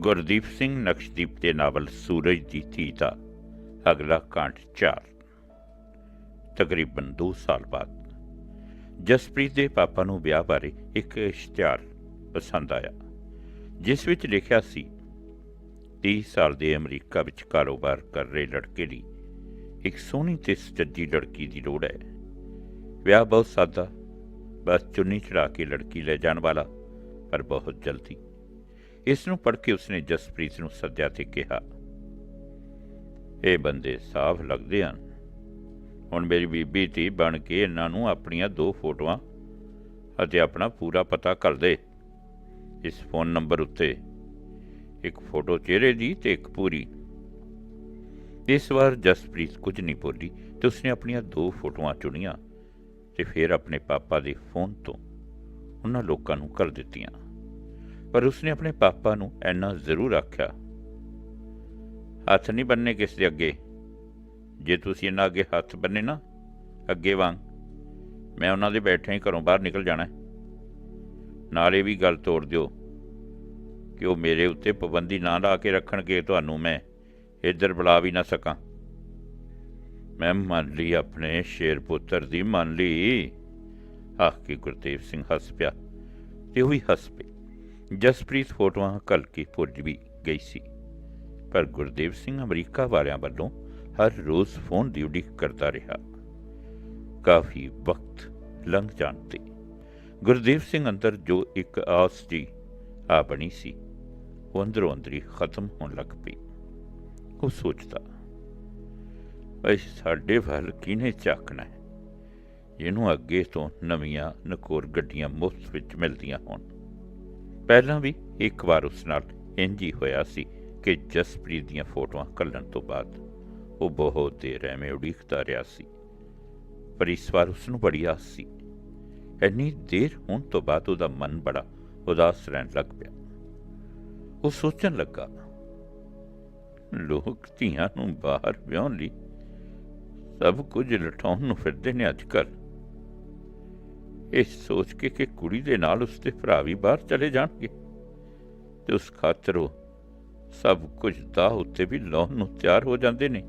ਗੁਰਦੀਪ ਸਿੰਘ ਨਕਸ਼ਦੀਪ ਦੇ ਨਾਵਲ ਸੂਰਜ ਦੀ ਧੀ ਦਾ ਅਗਲਾ ਕਾਂਡ 4 ਤਕਰੀਬਨ 2 ਸਾਲ ਬਾਅਦ ਜਸਪ੍ਰੀਤ ਦੇ ਪਾਪਾ ਨੂੰ ਵਿਆਹ ਬਾਰੇ ਇੱਕ ਇਸ਼ਤਿਹਾਰ ਪਸੰਦ ਆਇਆ, ਜਿਸ ਵਿੱਚ ਲਿਖਿਆ ਸੀ 30 ਸਾਲ ਦੇ ਅਮਰੀਕਾ ਵਿੱਚ ਕਾਰੋਬਾਰ ਕਰ ਰਹੇ ਲੜਕੇ ਲਈ ਇੱਕ ਸੋਹਣੀ ਤੇ ਸੱਜੀ ਲੜਕੀ ਦੀ ਲੋੜ ਹੈ। ਵਿਆਹ ਬਹੁਤ ਸਾਦਾ, ਬਸ ਚੁੰਨੀ ਚੜਾ ਕੇ ਲੜਕੀ ਲੈ ਜਾਣ ਵਾਲਾ, ਪਰ ਬਹੁਤ ਜਲਦੀ। ਇਸ ਨੂੰ ਪੜ੍ਹ ਕੇ ਉਸਨੇ ਜਸਪ੍ਰੀਤ ਨੂੰ ਸੱਦਿਆ ਤੇ ਕਿਹਾ, ਇਹ ਬੰਦੇ ਸਾਫ਼ ਲੱਗਦੇ ਹਨ। ਹੁਣ ਮੇਰੀ ਬੀਬੀ ਧੀ ਬਣ ਕੇ ਇਹਨਾਂ ਨੂੰ ਆਪਣੀਆਂ ਦੋ ਫੋਟੋਆਂ ਅਤੇ ਆਪਣਾ ਪੂਰਾ ਪਤਾ ਕਰ ਦੇ। ਇਸ ਫੋਨ ਨੰਬਰ ਉੱਤੇ ਇੱਕ ਫੋਟੋ ਚਿਹਰੇ ਦੀ ਤੇ ਇੱਕ ਪੂਰੀ। ਇਸ ਵਾਰ ਜਸਪ੍ਰੀਤ ਕੁਝ ਨਹੀਂ ਬੋਲੀ ਤੇ ਉਸਨੇ ਆਪਣੀਆਂ ਦੋ ਫੋਟੋਆਂ ਚੁਣੀਆਂ ਤੇ ਫਿਰ ਆਪਣੇ ਪਾਪਾ ਦੇ ਫੋਨ ਤੋਂ ਉਹਨਾਂ ਲੋਕਾਂ ਨੂੰ ਕਰ ਦਿੱਤੀਆਂ। ਪਰ ਉਸਨੇ ਆਪਣੇ ਪਾਪਾ ਨੂੰ ਐਨਾ ਜ਼ਰੂਰ ਆਖਿਆ, ਹੱਥ ਨਹੀਂ ਬੰਨੇ ਕਿਸ ਦੇ ਅੱਗੇ? ਜੇ ਤੁਸੀਂ ਇਹਨਾਂ ਅੱਗੇ ਹੱਥ ਬੰਨੇ ਨਾ, ਅੱਗੇ ਵਾਂਗ, ਮੈਂ ਉਹਨਾਂ ਦੇ ਬੈਠੇ ਹੀ ਘਰੋਂ ਬਾਹਰ ਨਿਕਲ ਜਾਣਾ ਨਾਲ ਇਹ ਵੀ ਗੱਲ ਤੋੜ ਦਿਓ ਕਿ ਉਹ ਮੇਰੇ ਉੱਤੇ ਪਾਬੰਦੀ ਨਾ ਲਾ ਕੇ ਰੱਖਣਗੇ ਤੁਹਾਨੂੰ ਮੈਂ ਇੱਧਰ ਬੁਲਾ ਵੀ ਨਾ ਸਕਾਂ। ਮੈਂ ਮੰਨ ਲਈ ਆਪਣੇ ਸ਼ੇਰ ਪੁੱਤਰ ਦੀ ਮੰਨ ਲਈ। ਆਖ ਕੇ ਗੁਰਦੇਵ ਸਿੰਘ ਹੱਸ ਪਿਆ ਤੇ ਉਹ ਵੀ ਹੱਸ ਪਈ ਜਸਪ੍ਰੀਤ ਫੋਟੋਆਂ ਘੱਲ ਕੇ ਭੁੱਲ ਵੀ ਗਈ ਸੀ। ਪਰ ਗੁਰਦੇਵ ਸਿੰਘ ਅਮਰੀਕਾ ਵਾਲਿਆਂ ਵੱਲੋਂ ਹਰ ਰੋਜ਼ ਫੋਨ ਦੀ ਉਡੀਕ ਕਰਦਾ ਰਿਹਾ। ਕਾਫੀ ਵਕਤ ਲੰਘ ਜਾਣ ਤੇ ਗੁਰਦੇਵ ਸਿੰਘ ਅੰਦਰ ਜੋ ਇੱਕ ਆਸ ਜੀ ਆ ਬਣੀ ਸੀ, ਉਹ ਅੰਦਰੋਂ ਅੰਦਰੀ ਖਤਮ ਹੋਣ ਲੱਗ ਪਈ। ਉਹ ਸੋਚਦਾ ਵੈਸੇ ਸਾਡੇ ਵੱਲ ਕਿਹਨੇ ਝਾਕਣਾ ਹੈ? ਇਹਨੂੰ ਅੱਗੇ ਤੋਂ ਨਵੀਆਂ ਨਕੋਰ ਗੱਡੀਆਂ ਮੁਫਤ ਵਿੱਚ ਮਿਲਦੀਆਂ ਹੋਣ। ਪਹਿਲਾਂ ਵੀ ਇੱਕ ਵਾਰ ਉਸ ਨਾਲ ਇੰਜ ਹੀ ਹੋਇਆ ਸੀ ਕਿ ਜਸਪ੍ਰੀਤ ਦੀਆਂ ਫੋਟੋਆਂ ਕੱਲਣ ਤੋਂ ਬਾਅਦ ਉਹ ਬਹੁਤ ਦੇਰ ਐਵੇਂ ਉਡੀਕਦਾ ਰਿਹਾ ਸੀ। ਪਰ ਇਸ ਵਾਰ ਉਸ ਨੂੰ ਬੜੀ ਆਸ ਸੀ। ਇੰਨੀ ਦੇਰ ਹੋਣ ਤੋਂ ਬਾਅਦ ਉਹਦਾ ਮਨ ਬੜਾ ਉਦਾਸ ਰਹਿਣ ਲੱਗ ਪਿਆ। ਉਹ ਸੋਚਣ ਲੱਗਾ, ਲੋਕ ਧੀਆਂ ਨੂੰ ਬਾਹਰ ਵਿਆਹਣ ਲਈ ਸਭ ਕੁਝ ਲਟਾਉਣ ਨੂੰ ਫਿਰਦੇ ਨੇ ਅੱਜ ਕੱਲ੍ਹ ਇਹ ਸੋਚ ਕੇ ਕਿ ਕੁੜੀ ਦੇ ਨਾਲ ਉਸਦੇ ਭਰਾ ਵੀ ਬਾਹਰ ਚਲੇ ਜਾਣਗੇ। ਤੇ ਉਸ ਖਾਤਰ ਉਹ ਸਭ ਕੁਝ ਦਾ ਉੱਤੇ ਵੀ ਲਾਉਣ ਨੂੰ ਤਿਆਰ ਹੋ ਜਾਂਦੇ ਨੇ।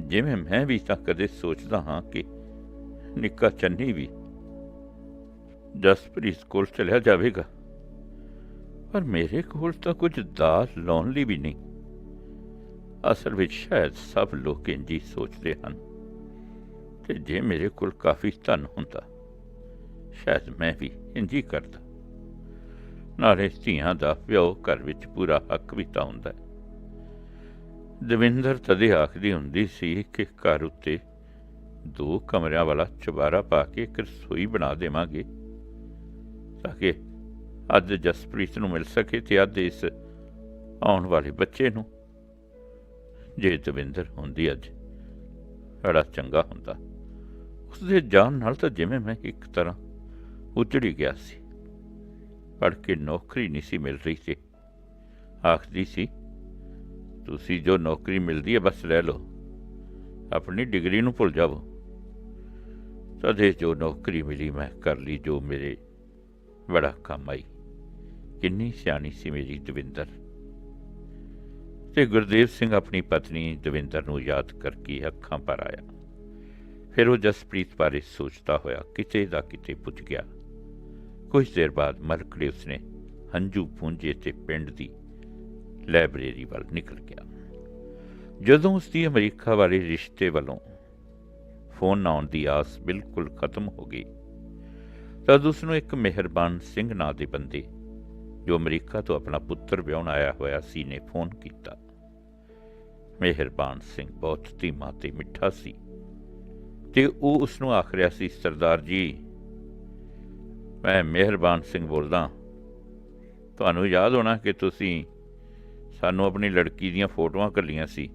ਜਿਵੇਂ ਮੈਂ ਵੀ ਤਾਂ ਕਦੇ ਸੋਚਦਾ ਹਾਂ ਕਿ ਨਿੱਕਾ ਚੰਨੀ ਵੀ ਜਸਪ੍ਰੀਤ ਕੋਲ ਚਲਿਆ ਜਾਵੇਗਾ। ਪਰ ਮੇਰੇ ਕੋਲ ਤਾਂ ਕੁਝ ਦਾ ਲਾਉਣ ਲਈ ਵੀ ਨਹੀਂ। ਅਸਲ ਵਿੱਚ ਸ਼ਾਇਦ ਸਭ ਲੋਕ ਇੰਝ ਹੀ ਸੋਚਦੇ ਹਨ। ਤੇ ਜੇ ਮੇਰੇ ਕੋਲ ਕਾਫੀ ਧਨ ਹੁੰਦਾ ਸ਼ਾਇਦ ਮੈਂ ਵੀ ਇੰਝ ਹੀ ਕਰਦਾ। ਨਾਲੇ ਧੀਆਂ ਦਾ ਪਿਓ ਘਰ ਵਿੱਚ ਪੂਰਾ ਹੱਕ ਵੀ ਤਾਂ ਹੁੰਦਾ ਦਵਿੰਦਰ ਤਦੇ ਆਖਦੀ ਹੁੰਦੀ ਸੀ ਕਿ ਘਰ ਉੱਤੇ ਦੋ ਕਮਰਿਆਂ ਵਾਲਾ ਚੁਬਾਰਾ ਪਾ ਕੇ ਇੱਕ ਰਸੋਈ ਬਣਾ ਦੇਵਾਂਗੇ ਤਾਂ ਕਿ ਅੱਜ ਜਸਪ੍ਰੀਤ ਨੂੰ ਮਿਲ ਸਕੇ ਤੇ ਅੱਜ ਇਸ ਆਉਣ ਵਾਲੇ ਬੱਚੇ ਨੂੰ। ਜੇ ਦਵਿੰਦਰ ਹੁੰਦੀ ਅੱਜ, ਬੜਾ ਚੰਗਾ ਹੁੰਦਾ। ਉਸਦੇ ਜਾਣ ਨਾਲ ਤਾਂ ਜਿਵੇਂ ਮੈਂ ਇੱਕ ਤਰ੍ਹਾਂ ਉਜੜੀ ਗਿਆ ਸੀ। ਪੜ੍ਹ ਕੇ ਨੌਕਰੀ ਨਹੀਂ ਸੀ ਮਿਲ ਰਹੀ ਸੀ। ਆਖਦੀ ਸੀ, ਤੁਸੀਂ ਜੋ ਨੌਕਰੀ ਮਿਲਦੀ ਹੈ ਬਸ ਲੈ ਲਓ। ਆਪਣੀ ਡਿਗਰੀ ਨੂੰ ਭੁੱਲ ਜਾਵੋ। ਤਦੇ ਜੋ ਨੌਕਰੀ ਮਿਲੀ ਮੈਂ ਕਰ ਲਈ ਜੋ ਮੇਰੇ ਬੜਾ ਕੰਮ ਆਈ। ਕਿੰਨੀ ਸਿਆਣੀ ਸੀ ਮੇਰੀ ਦਵਿੰਦਰ। ਤੇ ਗੁਰਦੇਵ ਸਿੰਘ ਆਪਣੀ ਪਤਨੀ ਦਵਿੰਦਰ ਨੂੰ ਯਾਦ ਕਰਕੇ ਅੱਖਾਂ ਪਰ ਆਇਆ। ਫਿਰ ਉਹ ਜਸਪ੍ਰੀਤ ਬਾਰੇ ਸੋਚਦਾ ਹੋਇਆ ਕਿਤੇ ਦਾ ਕਿਤੇ ਪੁੱਜ ਗਿਆ। ਕੁਝ ਦੇਰ ਬਾਅਦ ਮਰਕੜੇ ਉਸਨੇ ਹੰਝੂ ਪੂੰਝੇ ਤੇ ਪਿੰਡ ਦੀ ਲਾਇਬ੍ਰੇਰੀ ਵੱਲ ਨਿਕਲ ਗਿਆ। ਜਦੋਂ ਉਸ ਦੀ ਅਮਰੀਕਾ ਵਾਲੇ ਰਿਸ਼ਤੇ ਵੱਲੋਂ ਫੋਨ ਆਉਣ ਦੀ ਆਸ ਬਿਲਕੁਲ ਖਤਮ ਹੋ ਗਈ ਤਦ ਉਸ ਨੂੰ ਇੱਕ ਮਿਹਰਬਾਨ ਸਿੰਘ ਨਾਂ ਦੇ ਬੰਦੇ ਜੋ ਅਮਰੀਕਾ ਤੋਂ ਆਪਣਾ ਪੁੱਤਰ ਵਿਆਹਣ ਆਇਆ ਹੋਇਆ ਸੀ ਨੇ ਫੋਨ ਕੀਤਾ। ਮਿਹਰਬਾਨ ਸਿੰਘ ਬਹੁਤ ਧੀਮਾ ਤੇ ਮਿੱਠਾ ਸੀ ਤੇ ਉਹ ਉਸ ਨੂੰ ਆਖ ਰਿਹਾ ਸੀ, ਸਰਦਾਰ ਜੀ ਮੈਂ ਮਿਹਰਬਾਨ ਸਿੰਘ ਬੋਲਦਾ ਤੁਹਾਨੂੰ ਯਾਦ ਹੋਣਾ ਕਿ ਤੁਸੀਂ ਸਾਨੂੰ ਆਪਣੀ ਲੜਕੀ ਦੀਆਂ ਫੋਟੋਆਂ ਕੱਲੀਆਂ ਸੀ।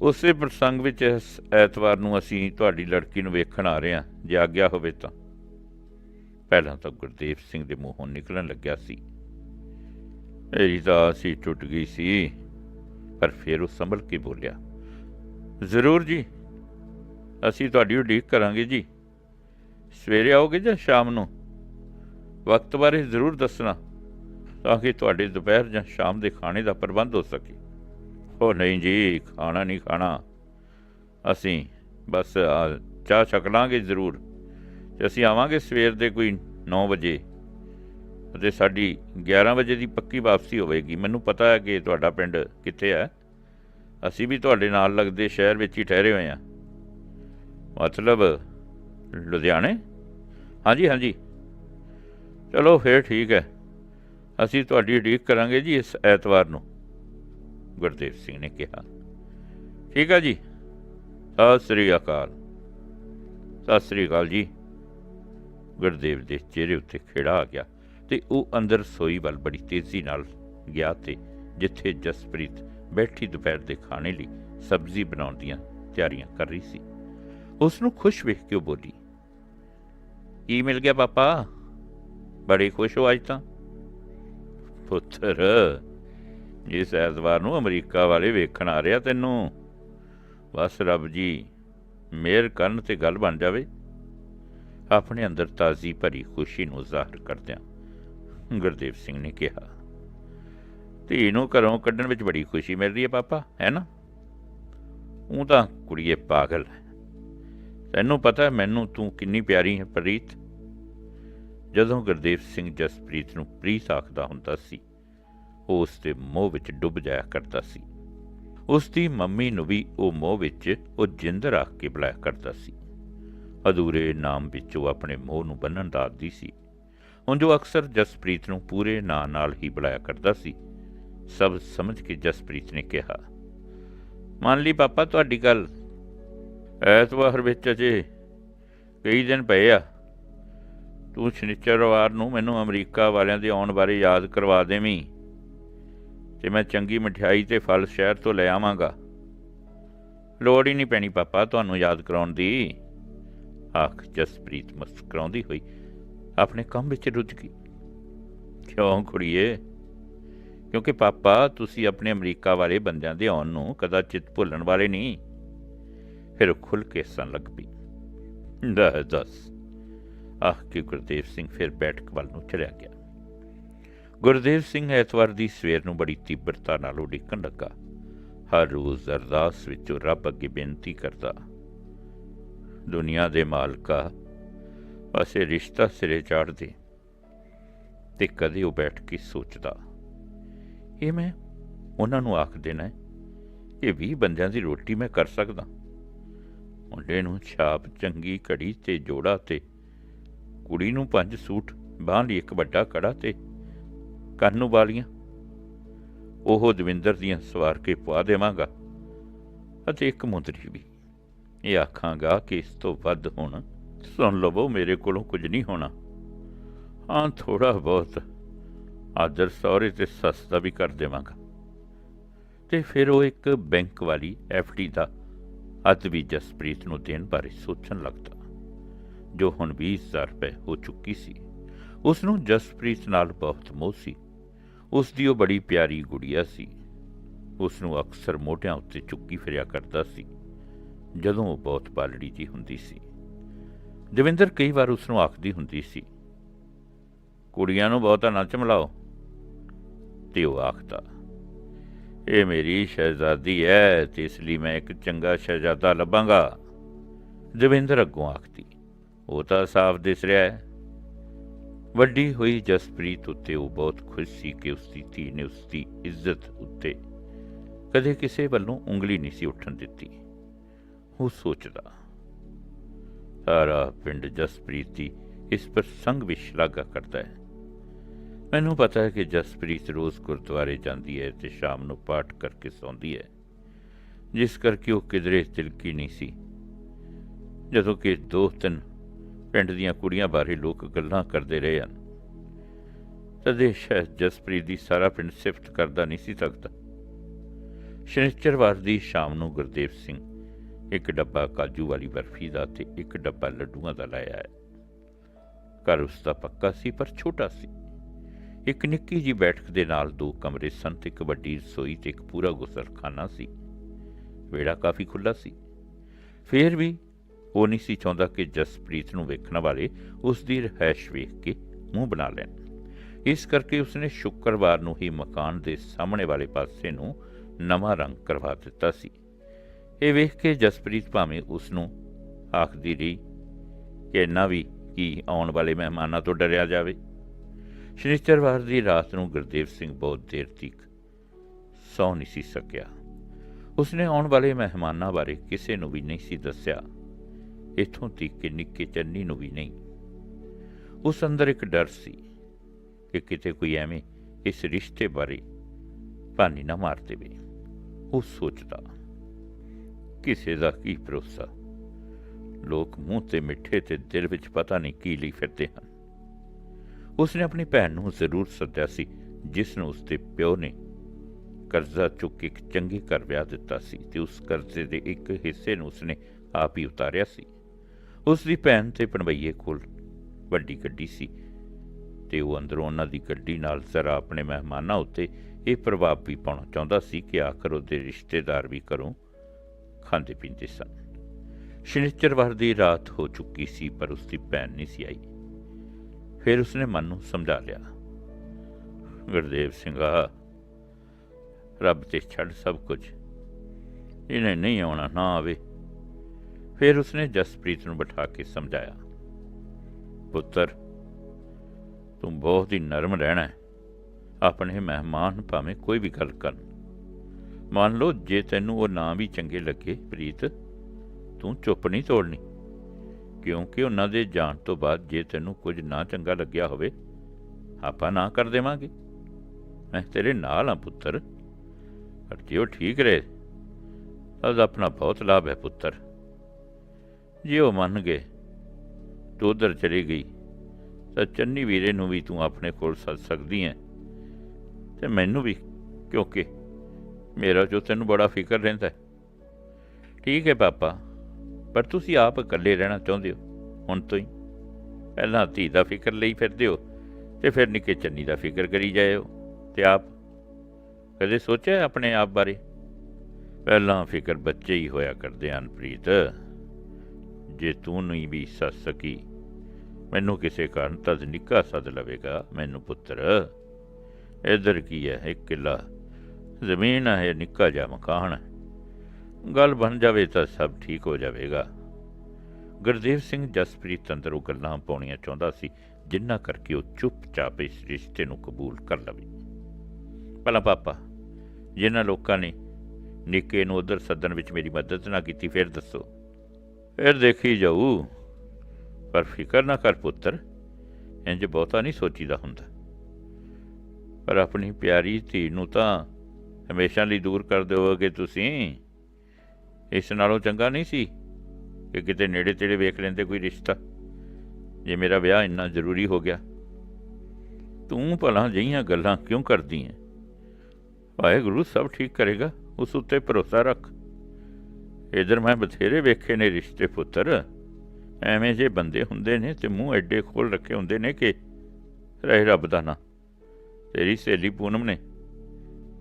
ਉਸੇ ਪ੍ਰਸੰਗ ਵਿੱਚ ਇਸ ਐਤਵਾਰ ਨੂੰ ਅਸੀਂ ਤੁਹਾਡੀ ਲੜਕੀ ਨੂੰ ਵੇਖਣ ਆ ਰਹੇ ਹਾਂ, ਜੇ ਆਗਿਆ ਹੋਵੇ ਤਾਂ। ਪਹਿਲਾਂ ਤਾਂ ਗੁਰਦੇਵ ਸਿੰਘ ਦੇ ਮੂੰਹੋਂ ਨਿਕਲਣ ਲੱਗਿਆ ਸੀ। ਮੇਰੀ ਤਾਂ ਅਸੀਂ ਟੁੱਟ ਗਈ ਸੀ, ਪਰ ਫਿਰ ਉਹ ਸੰਭਲ ਕੇ ਬੋਲਿਆ, ਜ਼ਰੂਰ ਜੀ, ਅਸੀਂ ਤੁਹਾਡੀ ਉਡੀਕ ਕਰਾਂਗੇ ਜੀ। ਸਵੇਰੇ ਆਓਗੇ ਜਾਂ ਸ਼ਾਮ ਨੂੰ? ਵਕਤ ਬਾਰੇ ਜ਼ਰੂਰ ਦੱਸਣਾ ਤਾਂ ਕਿ ਤੁਹਾਡੇ ਦੁਪਹਿਰ ਜਾਂ ਸ਼ਾਮ ਦੇ ਖਾਣੇ ਦਾ ਪ੍ਰਬੰਧ ਹੋ ਸਕੇ। ਉਹ ਨਹੀਂ ਜੀ ਖਾਣਾ ਨਹੀਂ ਖਾਣਾ। ਅਸੀਂ ਬਸ ਆ, ਚਾਹ ਛਕ ਲਾਂਗੇ ਜ਼ਰੂਰ। ਤੇ ਅਸੀਂ ਆਵਾਂਗੇ ਸਵੇਰ ਦੇ ਕੋਈ 9 ਵਜੇ। ਅਤੇ ਸਾਡੀ 11 ਵਜੇ ਦੀ ਪੱਕੀ ਵਾਪਸੀ ਹੋਵੇਗੀ। ਮੈਨੂੰ ਪਤਾ ਹੈ ਕਿ ਤੁਹਾਡਾ ਪਿੰਡ ਕਿੱਥੇ ਹੈ। ਅਸੀਂ ਵੀ ਤੁਹਾਡੇ ਨਾਲ ਲੱਗਦੇ ਸ਼ਹਿਰ ਵਿੱਚ ਹੀ ਠਹਿਰੇ ਹੋਏ ਹਾਂ। ਮਤਲਬ ਲੁਧਿਆਣੇ? ਹਾਂਜੀ ਹਾਂਜੀ। ਚਲੋ, ਫਿਰ ਠੀਕ ਹੈ। ਅਸੀਂ ਤੁਹਾਡੀ ਉਡੀਕ ਕਰਾਂਗੇ ਜੀ ਇਸ ਐਤਵਾਰ ਨੂੰ, ਗੁਰਦੇਵ ਸਿੰਘ ਨੇ ਕਿਹਾ। ਠੀਕ ਹੈ ਜੀ। ਸਤਿ ਸ੍ਰੀ ਅਕਾਲ। ਸਤਿ ਸ੍ਰੀ ਅਕਾਲ ਜੀ। ਗੁਰਦੇਵ ਦੇ ਚਿਹਰੇ ਉੱਤੇ ਖੇੜਾ ਆ ਗਿਆ ਤੇ ਉਹ ਅੰਦਰ ਸੋਈ ਵੱਲ ਬੜੀ ਤੇਜ਼ੀ ਨਾਲ ਗਿਆ ਤੇ ਜਿੱਥੇ ਜਸਪ੍ਰੀਤ ਬੈਠੀ ਦੁਪਹਿਰ ਦੇ ਖਾਣੇ ਲਈ ਸਬਜ਼ੀ ਬਣਾਉਣ ਦੀਆਂ ਤਿਆਰੀਆਂ ਕਰ ਰਹੀ ਸੀ ਉਸ ਨੂੰ ਖੁਸ਼ ਵੇਖ ਕੇ ਉਹ ਬੋਲੀ, ਕੀ ਮਿਲ ਗਿਆ ਪਾਪਾ? ਬੜੇ ਖੁਸ਼ ਹੋ ਅੱਜ ਤਾਂ। ਪੁੱਤਰ ਇਸ ਐਤਵਾਰ ਨੂੰ ਅਮਰੀਕਾ ਵਾਲੇ ਵੇਖਣ ਆ ਰਿਹਾ ਤੈਨੂੰ, ਬਸ ਰੱਬ ਜੀ, ਮਿਹਰ ਕਰਨ ਤੇ ਗੱਲ ਬਣ ਜਾਵੇ। ਆਪਣੇ ਅੰਦਰ ਤਾਜ਼ੀ ਭਰੀ ਖੁਸ਼ੀ ਨੂੰ ਜ਼ਾਹਰ ਕਰਦਿਆਂ ਗੁਰਦੇਵ ਸਿੰਘ ਨੇ ਕਿਹਾ, ਧੀ ਨੂੰ ਘਰੋਂ ਕੱਢਣ ਵਿੱਚ ਬੜੀ ਖੁਸ਼ੀ ਮਿਲ ਰਹੀ ਹੈ ਪਾਪਾ, ਹੈ ਨਾ? ਉਹ ਤਾਂ ਕੁੜੀਏ ਪਾਗਲ ਹੈ। ਤੈਨੂੰ ਪਤਾ ਮੈਨੂੰ ਤੂੰ ਕਿੰਨੀ ਪਿਆਰੀ ਹੈ, ਪ੍ਰੀਤ। ਜਦੋਂ ਗੁਰਦੇਵ ਸਿੰਘ ਜਸਪ੍ਰੀਤ ਨੂੰ ਪ੍ਰੀਤ ਆਖਦਾ ਹੁੰਦਾ ਸੀ, ਉਹ ਉਸ ਦੇ ਮੋਹ ਵਿੱਚ ਡੁੱਬ ਜਾਇਆ ਕਰਦਾ ਸੀ। ਉਸ ਦੀ ਮੰਮੀ ਨੂੰ ਵੀ ਉਹ ਮੋਹ ਵਿੱਚ ਉਹ ਜਿੰਦ ਰੱਖ ਕੇ ਬੁਲਾਇਆ ਕਰਦਾ ਸੀ। ਅਧੂਰੇ ਨਾਮ ਵਿੱਚ ਉਹ ਆਪਣੇ ਮੋਹ ਨੂੰ ਬੰਨਣ ਦਾ ਆਦੀ ਸੀ। ਹੁਣ ਜੋ ਅਕਸਰ ਜਸਪ੍ਰੀਤ ਨੂੰ ਪੂਰੇ ਨਾਂ ਨਾਲ ਹੀ ਬੁਲਾਇਆ ਕਰਦਾ ਸੀ। ਸਭ ਸਮਝ ਕੇ ਜਸਪ੍ਰੀਤ ਨੇ ਕਿਹਾ, ਮੰਨ ਲਈ ਪਾਪਾ ਤੁਹਾਡੀ ਗੱਲ। ਐਤਵਾਰ ਵਿੱਚ ਅਜੇ ਕਈ ਦਿਨ ਪਏ ਆ। ਤੂੰ ਸ਼ਨੀਚਰਵਾਰ ਨੂੰ ਮੈਨੂੰ ਅਮਰੀਕਾ ਵਾਲਿਆਂ ਦੇ ਆਉਣ ਬਾਰੇ ਯਾਦ ਕਰਵਾ ਦੇਵੀਂ, ਤੇ ਮੈਂ ਚੰਗੀ ਮਠਿਆਈ ਤੇ ਫਲ ਸ਼ਹਿਰ ਤੋਂ ਲੈ ਆਵਾਂਗਾ। ਲੋੜ ਹੀ ਨਹੀਂ ਪੈਣੀ ਪਾਪਾ ਤੁਹਾਨੂੰ ਯਾਦ ਕਰਾਉਣ ਦੀ। ਆਖ, ਜਸਪ੍ਰੀਤ ਮੁਸਕਰਾਉਂਦੀ ਹੋਈ ਆਪਣੇ ਕੰਮ ਵਿੱਚ ਰੁੱਝ ਗਈ। ਕਿਉਂ ਕੁੜੀਏ? ਕਿਉਂਕਿ ਪਾਪਾ, ਤੁਸੀਂ ਆਪਣੇ ਅਮਰੀਕਾ ਵਾਲੇ ਬੰਦਿਆਂ ਦੇ ਆਉਣ ਨੂੰ ਕਦਾ ਕਦਾਚਿਤ ਭੁੱਲਣ ਵਾਲੇ ਨਹੀਂ। ਫਿਰ ਉਹ ਖੁੱਲ ਕੇ ਹੱਸਣ ਲੱਗ ਪਈ। ਦੱਸ ਦੱਸ। ਆਖ ਕੇ ਗੁਰਦੇਵ ਸਿੰਘ ਫਿਰ ਬੈਠਕ ਵੱਲ ਨੂੰ ਚਲਿਆ ਗਿਆ। ਗੁਰਦੇਵ ਸਿੰਘ ਐਤਵਾਰ ਦੀ ਸਵੇਰ ਨੂੰ ਬੜੀ ਤੀਬਰਤਾ ਨਾਲ ਉਡੀਕਣ ਲੱਗਾ। ਹਰ ਰੋਜ਼ ਅਰਦਾਸ ਵਿੱਚ ਰੱਬ ਅੱਗੇ ਬੇਨਤੀ ਕਰਦਾ, ਦੁਨੀਆ ਦੇ ਮਾਲਕਾ ਪਾਸੇ ਰਿਸ਼ਤਾ ਸਿਰੇ ਚਾੜ ਦੇ। ਤੇ ਕਦੇ ਉਹ ਬੈਠ ਕੇ ਸੋਚਦਾ, ਇਹ ਮੈਂ ਉਹਨਾਂ ਨੂੰ ਆਖ ਦੇਣਾ ਹੈ ਕਿ 20 ਬੰਦਿਆਂ ਦੀ ਰੋਟੀ ਮੈਂ ਕਰ ਸਕਦਾ। ਮੁੰਡੇ ਨੂੰ ਛਾਪ ਚੰਗੀ ਘੜੀ ਤੇ ਜੋੜਾ ਤੇ ਕੁੜੀ ਨੂੰ ਪੰਜ ਸੂਟ, ਬਾਂਹ ਲਈ ਇੱਕ ਵੱਡਾ ਕੜਾ ਤੇ ਕੰਨ ਨੂੰ ਵਾਲੀਆਂ। ਉਹ ਦਵਿੰਦਰ ਦੀਆਂ ਸਵਾਰ ਕੇ ਪਵਾ ਦੇਵਾਂਗਾ ਅਤੇ ਇੱਕ ਮੁੰਦਰੀ ਵੀ। ਇਹ ਆਖਾਂਗਾ ਕਿ ਇਸ ਤੋਂ ਵੱਧ ਹੁਣ ਸੁਣ ਲਵੋ, ਮੇਰੇ ਕੋਲੋਂ ਕੁਝ ਨਹੀਂ ਹੋਣਾ। ਹਾਂ ਥੋੜਾ ਬਹੁਤ ਆਦਰ ਸਹੁਰੇ ਤੇ ਸੱਸ ਦਾ ਵੀ ਕਰ ਦੇਵਾਂਗਾ। ਤੇ ਫਿਰ ਉਹ ਇੱਕ ਬੈਂਕ ਵਾਲੀ ਡੀ ਦਾ ਅੱਧ ਵੀ ਜਸਪ੍ਰੀਤ ਨੂੰ ਦੇਣ ਬਾਰੇ ਸੋਚਣ ਲੱਗਦਾ ਜੋ ਹੁਣ 20000 ਰੁਪਏ ਹੋ ਚੁੱਕੀ ਸੀ। ਉਸ ਨੂੰ ਜਸਪ੍ਰੀਤ ਨਾਲ ਬਹੁਤ ਮੋਹ ਸੀ। ਉਸ ਦੀ ਉਹ ਬੜੀ ਪਿਆਰੀ ਗੁੜੀਆ ਸੀ। ਉਸ ਨੂੰ ਅਕਸਰ ਮੋਢਿਆਂ ਉੱਤੇ ਚੁੱਕੀ ਫਿਰਿਆ ਕਰਦਾ ਸੀ, ਜਦੋਂ ਉਹ ਬਹੁਤ ਪਾਲੜੀ ਜੀ ਹੁੰਦੀ ਸੀ। ਦਵਿੰਦਰ ਕਈ ਵਾਰ ਉਸ ਨੂੰ ਆਖਦੀ ਹੁੰਦੀ ਸੀ, ਕੁੜੀਆਂ ਨੂੰ ਬਹੁਤਾ ਨਾ ਚਮਲਾਓ। ਤੇ ਉਹ ਆਖਦਾ, ਇਹ ਮੇਰੀ ਸ਼ਹਿਜ਼ਾਦੀ ਹੈ ਤੇ ਇਸ ਲਈ ਮੈਂ ਇੱਕ ਚੰਗਾ ਸ਼ਹਿਜ਼ਾਦਾ ਲੱਭਾਂਗਾ। ਦਵਿੰਦਰ ਅੱਗੋਂ ਆਖਦੀ ਉਹ ਤਾਂ ਸਾਫ਼ ਦਿਸ ਰਿਹਾ ਹੈ। ਵੱਡੀ ਹੋਈ ਜਸਪ੍ਰੀਤ ਉੱਤੇ ਉਹ ਬਹੁਤ ਖੁਸ਼ ਸੀ ਕਿ ਉਸ ਦੀ ਧੀ ਨੇ ਉਸ ਦੀ ਇੱਜ਼ਤ ਉੱਤੇ ਕਦੇ ਕਿਸੇ ਵੱਲੋਂ ਉਂਗਲੀ ਨਹੀਂ ਸੀ ਉੱਠਣ ਦਿੱਤੀ। ਉਹ ਸੋਚਦਾ, ਸਾਰਾ ਪਿੰਡ ਜਸਪ੍ਰੀਤ ਦੀ ਇਸ ਪ੍ਰਸੰਗ ਵਿੱਚ ਸ਼ਲਾਘਾ ਕਰਦਾ ਹੈ। ਮੈਨੂੰ ਪਤਾ ਹੈ ਕਿ ਜਸਪ੍ਰੀਤ ਰੋਜ਼ ਗੁਰਦੁਆਰੇ ਜਾਂਦੀ ਹੈ ਤੇ ਸ਼ਾਮ ਨੂੰ ਪਾਠ ਕਰਕੇ ਸੌਂਦੀ ਹੈ। ਜਿਸ ਕਰਕੇ ਉਹ ਕਿਧਰੇ ਤਿਲਕੀ ਨਹੀਂ ਸੀ। ਜਦੋਂ ਕਿ ਦੋ ਤਿੰਨ ਪਿੰਡ ਦੀਆਂ ਕੁੜੀਆਂ ਬਾਰੇ ਲੋਕ ਗੱਲਾਂ ਕਰਦੇ ਰਹੇ ਹਨ। ਤਦੇ ਸ਼ਾਇਦ ਜਸਪ੍ਰੀਤ ਦੀ ਸਾਰਾ ਪਿੰਡ ਸਿਫਤ ਕਰਦਾ ਨਹੀਂ ਸੀ ਸਕਦਾ ਸ਼ਨੀਚਰਵਾਰ ਦੀ ਸ਼ਾਮ ਨੂੰ ਗੁਰਦੇਵ ਸਿੰਘ ਇੱਕ ਡੱਬਾ ਕਾਜੂ ਵਾਲੀ ਬਰਫੀ ਦਾ ਤੇ ਇੱਕ ਡੱਬਾ ਲੱਡੂਆਂ ਦਾ ਲਾਇਆ ਹੈ ਘਰ ਉਸ ਦਾ ਪੱਕਾ ਸੀ ਪਰ ਛੋਟਾ ਸੀ। ਇੱਕ ਨਿੱਕੀ ਜੀ ਬੈਠਕ ਦੇ ਨਾਲ ਦੋ ਕਮਰੇ ਸਨ ਤੇ ਇੱਕ ਵੱਡੀ ਰਸੋਈ ਤੇ ਇੱਕ ਪੂਰਾ ਗੁਸਲਖਾਨਾ ਸੀ। ਵਿਹੜਾ ਕਾਫੀ ਖੁੱਲਾ ਸੀ। ਫੇਰ ਵੀ ਉਹ ਨਹੀਂ ਸੀ ਚਾਹੁੰਦਾ ਕਿ ਜਸਪ੍ਰੀਤ ਨੂੰ ਵੇਖਣ ਵਾਲੇ ਉਸ ਦੀ ਰਹਿائش ਵੇਖ ਕੇ ਮੂੰਹ ਬਣਾ ਲੈਣ। ਇਸ ਕਰਕੇ ਉਸਨੇ ਸ਼ੁੱਕਰਵਾਰ ਨੂੰ ਹੀ ਮਕਾਨ ਦੇ ਸਾਹਮਣੇ ਵਾਲੇ ਪਾਸੇ ਨੂੰ ਨਵਾਂ ਰੰਗ ਕਰਵਾ ਦਿੱਤਾ ਸੀ। ਇਹ ਵੇਖ ਕੇ ਜਸਪ੍ਰੀਤ ਭਾਵੇਂ ਉਸ ਨੂੰ ਆਖਦੀ ਰਹੀ ਕਿ ਇੰਨਾ ਵੀ ਕਿ ਆਉਣ ਵਾਲੇ ਮਹਿਮਾਨਾਂ ਤੋਂ ਡਰਿਆ ਜਾਵੇ। ਸ਼ਨੀਚਰਵਾਰ ਦੀ ਰਾਤ ਨੂੰ ਗੁਰਦੇਵ ਸਿੰਘ ਬਹੁਤ ਦੇਰ ਤੱਕ ਸੌ ਨਹੀਂ ਸੀ ਸਕਿਆ। ਉਸਨੇ ਆਉਣ ਵਾਲੇ ਮਹਿਮਾਨਾਂ ਬਾਰੇ ਕਿਸੇ ਨੂੰ ਵੀ ਨਹੀਂ ਸੀ ਦੱਸਿਆ। ਇਥੋਂ ਤੀਕ ਕਿ ਨਿੱਕੇ ਚੰਨੀ ਨੂੰ ਵੀ ਨਹੀਂ। ਉਸ ਅੰਦਰ ਇੱਕ ਡਰ ਸੀ ਕਿ ਕਿਤੇ ਕੋਈ ਐਵੇਂ ਇਸ ਰਿਸ਼ਤੇ ਬਾਰੇ ਭਾਨੀ ਨਾ ਮਾਰ ਦੇਵੇ। ਉਹ ਸੋਚਦਾ, ਕਿਸੇ ਦਾ ਕੀ ਭਰੋਸਾ? ਲੋਕ ਮੂੰਹ ਤੇ ਮਿੱਠੇ ਤੇ ਦਿਲ ਵਿੱਚ ਪਤਾ ਨਹੀਂ ਕੀ ਲਈ ਫਿਰਦੇ ਹਨ। ਉਸਨੇ ਆਪਣੀ ਭੈਣ ਨੂੰ ਜ਼ਰੂਰ ਸੱਦਿਆ ਸੀ, ਜਿਸ ਨੂੰ ਉਸਦੇ ਪਿਓ ਨੇ ਕਰਜ਼ਾ ਚੁੱਕ ਕੇ ਇੱਕ ਚੰਗੇ ਘਰ ਵਿਆਹ ਦਿੱਤਾ ਸੀ ਤੇ ਉਸ ਕਰਜ਼ੇ ਦੇ ਇੱਕ ਹਿੱਸੇ ਨੂੰ ਉਸਨੇ ਆਪ ਹੀ ਉਤਾਰਿਆ ਸੀ। ਉਸ ਦੀ ਭੈਣ ਤੇ ਪਣਵਈਏ ਕੋਲ ਵੱਡੀ ਗੱਡੀ ਸੀ ਤੇ ਉਹ ਅੰਦਰੋਂ ਉਹਨਾਂ ਦੀ ਗੱਡੀ ਨਾਲ ਜ਼ਰਾ ਆਪਣੇ ਮਹਿਮਾਨਾਂ ਉੱਤੇ ਇਹ ਪ੍ਰਭਾਵ ਵੀ ਪਾਉਣਾ ਚਾਹੁੰਦਾ ਸੀ ਕਿ ਆਖਰ ਉਹਦੇ ਰਿਸ਼ਤੇਦਾਰ ਵੀ ਘਰੋਂ ਖਾਂਦੇ ਪੀਂਦੇ ਸਨ। ਸ਼ਨੀਚਰਵਾਰ ਦੀ ਰਾਤ ਹੋ ਚੁੱਕੀ ਸੀ, ਪਰ ਉਸ ਦੀ ਭੈਣ ਨਹੀਂ ਸੀ ਆਈ। ਫਿਰ ਉਸਨੇ ਮਨ ਨੂੰ ਸਮਝਾ ਲਿਆ, ਗੁਰਦੇਵ ਸਿੰਘਾ ਰੱਬ ਤੇ ਛੱਡ ਸਭ ਕੁਝ। ਇਹਨੇ ਨਹੀਂ ਆਉਣਾ, ਨਾ ਆਵੇ। ਫਿਰ ਉਸਨੇ ਜਸਪ੍ਰੀਤ ਨੂੰ ਬਿਠਾ ਕੇ ਸਮਝਾਇਆ, ਪੁੱਤਰ, ਤੂੰ ਬਹੁਤ ਹੀ ਨਰਮ ਰਹਿਣਾ ਹੈ। ਆਪਣੇ ਮਹਿਮਾਨ ਭਾਵੇਂ ਕੋਈ ਵੀ ਗੱਲ ਕਰਨ। ਮੰਨ ਲਓ ਜੇ ਤੈਨੂੰ ਉਹ ਨਾ ਵੀ ਚੰਗੇ ਲੱਗੇ ਪ੍ਰੀਤ, ਤੂੰ ਚੁੱਪ ਨਹੀਂ ਤੋੜਨੀ। ਕਿਉਂਕਿ ਉਹਨਾਂ ਦੇ ਜਾਣ ਤੋਂ ਬਾਅਦ ਜੇ ਤੈਨੂੰ ਕੁਝ ਨਾ ਚੰਗਾ ਲੱਗਿਆ ਹੋਵੇ, ਆਪਾਂ ਨਾ ਕਰ ਦੇਵਾਂਗੇ। ਮੈਂ ਤੇਰੇ ਨਾਲ ਆ ਪੁੱਤਰ। ਪਰ ਜੇ ਉਹ ਠੀਕ ਰਹੇ। ਤਾਂ ਆਪਣਾ ਬਹੁਤ ਲਾਭ ਹੈ ਪੁੱਤਰ। ਜੇ ਉਹ ਮੰਨ ਗਏ, ਤੂੰ ਉਧਰ ਚਲੀ ਗਈ, ਤਾਂ ਚੰਨੀ ਵੀਰੇ ਨੂੰ ਵੀ ਤੂੰ ਆਪਣੇ ਕੋਲ ਸੱਦ ਸਕਦੀ ਹੈ। ਤੇ ਮੈਨੂੰ ਵੀ, ਕਿਉਂਕਿ ਮੇਰਾ ਜੋ ਤੈਨੂੰ ਬੜਾ ਫਿਕਰ ਰਹਿੰਦਾ ਹੈ। ਠੀਕ ਹੈ ਪਾਪਾ, ਪਰ ਤੁਸੀਂ ਆਪ ਇਕੱਲੇ ਰਹਿਣਾ ਚਾਹੁੰਦੇ ਹੋ, ਹੁਣ ਤੋਂ ਹੀ। ਪਹਿਲਾਂ ਧੀ ਦਾ ਫਿਕਰ ਲਈ ਫਿਰਦੇ ਹੋ, ਤੇ ਫਿਰ ਨਿੱਕੇ ਚੰਨੀ ਦਾ ਫਿਕਰ ਕਰੀ ਜਾਇਓ ਹੋ ਤੇ ਆਪ ਕਦੇ ਸੋਚਿਆ ਆਪਣੇ ਆਪ ਬਾਰੇ? ਪਹਿਲਾਂ ਫਿਕਰ ਬੱਚੇ ਹੀ ਹੋਇਆ ਕਰਦੇ ਹਨ ਪ੍ਰੀਤ ਜੇ ਤੂੰ ਨਹੀਂ ਵੀ ਸੱਸ ਸਕੀ, ਮੈਨੂੰ ਕਿਸੇ ਕਾਰਨ ਤਦ ਨਿੱਕਾ ਸੱਦ ਲਵੇਗਾ, ਮੈਨੂੰ ਪੁੱਤਰ। ਇਧਰ ਕੀ ਹੈ, ਇੱਕ ਕਿੱਲਾ? ਜ਼ਮੀਨ ਹੈ, ਨਿੱਕਾ ਜਿਹਾ ਮਕਾਨ ਹੈ। ਗੱਲ ਬਣ ਜਾਵੇ ਤਾਂ ਸਭ ਠੀਕ ਹੋ ਜਾਵੇਗਾ। ਗੁਰਦੇਵ ਸਿੰਘ ਜਸਪ੍ਰੀਤ ਅੰਦਰੋਂ ਗੱਲਾਂ ਪਾਉਣੀਆਂ ਚਾਹੁੰਦਾ ਸੀ, ਜਿੰਨਾ ਕਰਕੇ ਉਹ ਚੁੱਪਚਾਪ ਇਸ ਰਿਸ਼ਤੇ ਨੂੰ ਕਬੂਲ ਕਰ ਲਵੇ। ਭਲਾ ਪਾਪਾ, ਜਿਨ੍ਹਾਂ ਲੋਕਾਂ ਨੇ ਨਿੱਕੇ ਨੂੰ ਉਧਰ ਸੱਦਣ ਵਿੱਚ ਮੇਰੀ ਮਦਦ ਨਾ ਕੀਤੀ, ਫਿਰ ਦੱਸੋ। ਫਿਰ ਦੇਖੀ ਜਾਊ। ਪਰ ਫਿਕਰ ਨਾ ਕਰ ਪੁੱਤਰ ਇੰਜ ਬਹੁਤਾ ਨਹੀਂ ਸੋਚੀਦਾ ਹੁੰਦਾ। ਪਰ ਆਪਣੀ ਪਿਆਰੀ ਧੀ ਨੂੰ ਤਾਂ ਹਮੇਸ਼ਾ ਲਈ ਦੂਰ ਕਰ ਦਿਓਗੇ ਤੁਸੀਂ। ਇਸ ਨਾਲੋਂ ਚੰਗਾ ਨਹੀਂ ਸੀ ਕਿ ਕਿਤੇ ਨੇੜੇ ਤੇੜੇ ਵੇਖ ਲੈਂਦੇ ਕੋਈ ਰਿਸ਼ਤਾ, ਜੇ ਮੇਰਾ ਵਿਆਹ ਇੰਨਾ ਜ਼ਰੂਰੀ ਹੋ ਗਿਆ। ਤੂੰ ਭਲਾ ਜਿਹੀਆਂ ਗੱਲਾਂ ਕਿਉਂ ਕਰਦੀ ਹੈ ਵਾਹਿਗੁਰੂ ਸਭ ਠੀਕ ਕਰੇਗਾ, ਉਸ ਉੱਤੇ ਭਰੋਸਾ ਰੱਖ। ਇਧਰ ਮੈਂ ਬਥੇਰੇ ਵੇਖੇ ਨੇ ਰਿਸ਼ਤੇ ਪੁੱਤਰ। ਐਵੇਂ ਜੇ ਬੰਦੇ ਹੁੰਦੇ ਨੇ ਤੇ ਮੂੰਹ ਐਡੇ ਖੋਲ ਰੱਖੇ ਹੁੰਦੇ ਨੇ ਕਿ ਰਹਿ ਰੱਬ ਦਾ ਨਾ। ਤੇਰੀ ਸਹੇਲੀ ਪੂਨਮ ਨੇ।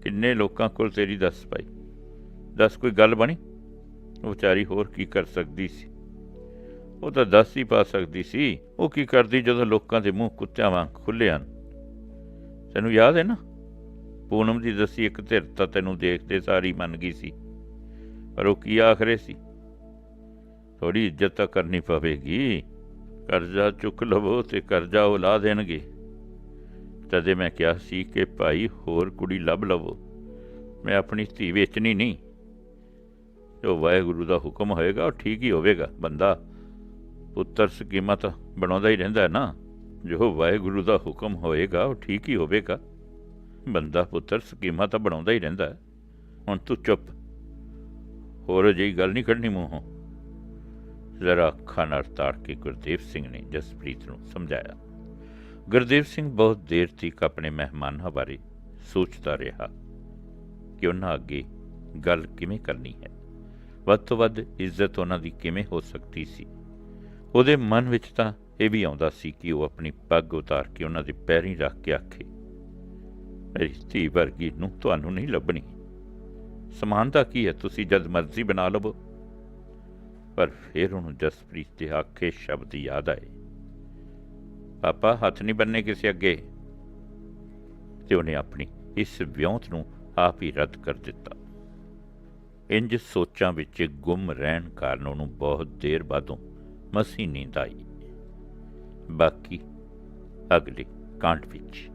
ਕਿੰਨੇ ਲੋਕਾਂ ਕੋਲ ਤੇਰੀ ਦੱਸ ਪਾਈ। ਦੱਸ ਕੋਈ ਗੱਲ ਬਣੀ? ਵਿਚਾਰੀ ਹੋਰ ਕੀ ਕਰ ਸਕਦੀ ਸੀ? ਉਹ ਤਾਂ ਦੱਸ ਹੀ ਪਾ ਸਕਦੀ ਸੀ, ਉਹ ਕੀ ਕਰਦੀ ਜਦੋਂ ਲੋਕਾਂ ਦੇ ਮੂੰਹ ਕੁੱਤਿਆਂ ਵਾਂਗ ਖੁੱਲੇ ਹਨ? ਤੈਨੂੰ ਯਾਦ ਹੈ ਨਾ? ਪੂਨਮ ਦੀ ਦੱਸੀ ਇੱਕ ਧਿਰ ਤਾਂ ਤੈਨੂੰ ਦੇਖਦੇ ਸਾਰੀ ਮੰਨ ਗਈ ਸੀ। ਪਰ ਉਹ ਕੀ ਆਖਰੇ ਸੀ। ਥੋੜੀ ਇੱਜ਼ਤ ਤਾਂ ਕਰਨੀ ਪਵੇਗੀ। ਕਰਜ਼ਾ ਚੁੱਕ ਲਵੋ ਤੇ ਕਰਜ਼ਾ ਉਹ ਲਾ ਦੇਣਗੇ। ਤਦੇ ਮੈਂ ਕਿਹਾ ਸੀ ਕਿ ਭਾਈ ਹੋਰ ਕੁੜੀ ਲੱਭ ਲਵੋ। ਮੈਂ ਆਪਣੀ ਧੀ ਵੇਚਣੀ ਨਹੀਂ। ਜੋ ਵਾਹਿਗੁਰੂ ਦਾ ਹੁਕਮ ਹੋਏਗਾ, ਉਹ ਠੀਕ ਹੀ ਹੋਵੇਗਾ। ਬੰਦਾ ਪੁੱਤਰ ਸਕੀਮਾ ਤਾਂ ਬਣਾਉਂਦਾ ਹੀ ਰਹਿੰਦਾ ਨਾ। ਜੋ ਵਾਹਿਗੁਰੂ ਦਾ ਹੁਕਮ ਹੋਏਗਾ, ਉਹ ਠੀਕ ਹੀ ਹੋਵੇਗਾ। ਬੰਦਾ ਪੁੱਤਰ ਸਕੀਮਾਂ ਤਾਂ ਬਣਾਉਂਦਾ ਹੀ ਰਹਿੰਦਾ ਹੁਣ ਤੂੰ ਚੁੱਪ। ਹੋਰ ਅਜਿਹੀ ਗੱਲ ਨਹੀਂ ਕੱਢਣੀ ਮੂੰਹੋਂ। ਜ਼ਰਾ ਅੱਖਾਂ ਨਾਲ ਤਾੜ ਕੇ ਗੁਰਦੇਵ ਸਿੰਘ ਨੇ ਜਸਪ੍ਰੀਤ ਨੂੰ ਸਮਝਾਇਆ। ਗੁਰਦੇਵ ਸਿੰਘ ਬਹੁਤ ਦੇਰ ਤੱਕ ਆਪਣੇ ਮਹਿਮਾਨਾਂ ਬਾਰੇ ਸੋਚਦਾ ਰਿਹਾ ਕਿ ਉਹਨਾਂ ਅੱਗੇ ਗੱਲ ਕਿਵੇਂ ਕਰਨੀ ਹੈ। ਵੱਧ ਤੋਂ ਵੱਧ ਇੱਜ਼ਤ ਉਹਨਾਂ ਦੀ ਕਿਵੇਂ ਹੋ ਸਕਦੀ ਸੀ? ਉਹਦੇ ਮਨ ਵਿੱਚ ਤਾਂ ਇਹ ਵੀ ਆਉਂਦਾ ਸੀ ਕਿ ਉਹ ਆਪਣੀ ਪੱਗ ਉਤਾਰ ਕੇ ਉਹਨਾਂ ਦੇ ਪੈਰੀਂ ਰੱਖ ਕੇ ਆਖੇ ਮੇਰੀ ਧੀ ਵਰਗੀ ਨੂੰ ਤੁਹਾਨੂੰ ਨਹੀਂ ਲੱਭਣੀ। ਸਮਾਨਤਾ ਕੀ ਹੈ? ਤੁਸੀਂ ਜਦ ਮਰਜ਼ੀ ਬਣਾ ਲਵੋ। ਪਰ ਫਿਰ ਉਹਨੂੰ ਜਸਪ੍ਰੀਤ ਦੇ ਆਖੇ ਸ਼ਬਦ ਯਾਦ ਆਏ। ਪਾਪਾ, ਹੱਥ ਨਹੀਂ ਬੰਨੇ ਕਿਸੇ ਅੱਗੇ। ਤੇ ਉਹਨੇ ਆਪਣੀ ਇਸ ਵਿਉਂਤ ਨੂੰ ਆਪ ਹੀ ਰੱਦ ਕਰ ਦਿੱਤਾ। ਇੰਜ ਸੋਚਾਂ ਵਿੱਚ ਗੁੰਮ ਰਹਿਣ ਕਾਰਨ ਉਹਨੂੰ ਬਹੁਤ ਦੇਰ ਬਾਅਦੋਂ ਮਸੀ ਨੀਂਦ ਆਈ। ਬਾਕੀ ਅਗਲੇ ਕਾਂਡ ਵਿੱਚ।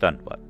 ਧੰਨਵਾਦ।